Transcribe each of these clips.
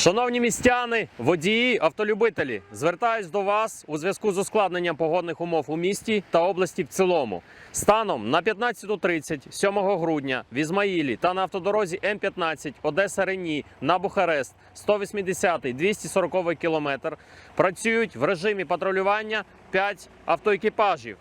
Шановні містяни, водії, автолюбителі, звертаюсь до вас у зв'язку з ускладненням погодних умов у місті та області в цілому. Станом на 15.30 7 грудня в Ізмаїлі та на автодорозі М15 Одеса Рені на Бухарест 180-240 кілометр працюють в режимі патрулювання 5 автоекіпажів.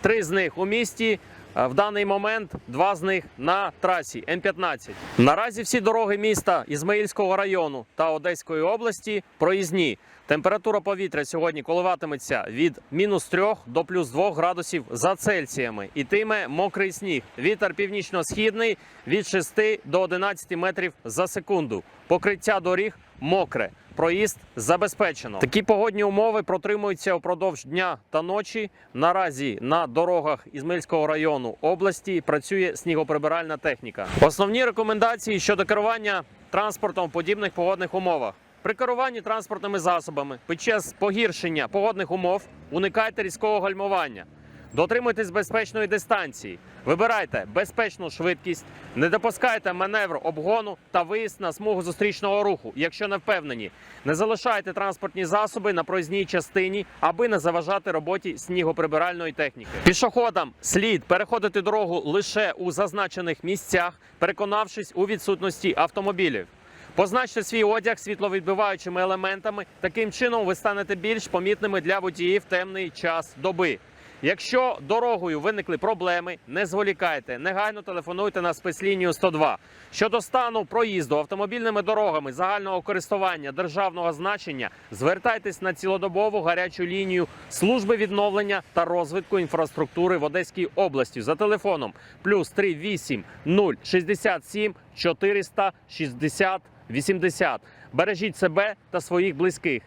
Три з них у місті. А В даний момент два з них на трасі М15. Наразі всі дороги міста Ізмаїльського району та Одеської області проїзні. Температура повітря сьогодні коливатиметься від мінус 3 до плюс 2 градусів за Цельсіями. Ітиме мокрий сніг. Вітер північно-східний від 6 до 11 метрів за секунду. Покриття доріг мокре. Проїзд забезпечено. Такі погодні умови протримуються впродовж дня та ночі. Наразі на дорогах Ізмаїльського району області працює снігоприбиральна техніка. Основні рекомендації щодо керування транспортом в подібних погодних умовах. При керуванні транспортними засобами під час погіршення погодних умов уникайте різкого гальмування. Дотримуйтесь безпечної дистанції, вибирайте безпечну швидкість, не допускайте маневр обгону та виїзд на смугу зустрічного руху, якщо не впевнені. Не залишайте транспортні засоби на проїзній частині, аби не заважати роботі снігоприбиральної техніки. Пішоходам слід переходити дорогу лише у зазначених місцях, переконавшись у відсутності автомобілів. Позначте свій одяг світловідбиваючими елементами. Таким чином ви станете більш помітними для водіїв темний час доби. Якщо дорогою виникли проблеми, не зволікайте, негайно телефонуйте на спецлінію 102. Щодо стану проїзду автомобільними дорогами загального користування державного значення, звертайтесь на цілодобову гарячу лінію служби відновлення та розвитку інфраструктури в Одеській області за телефоном плюс 38 067 460 80. Бережіть себе та своїх близьких.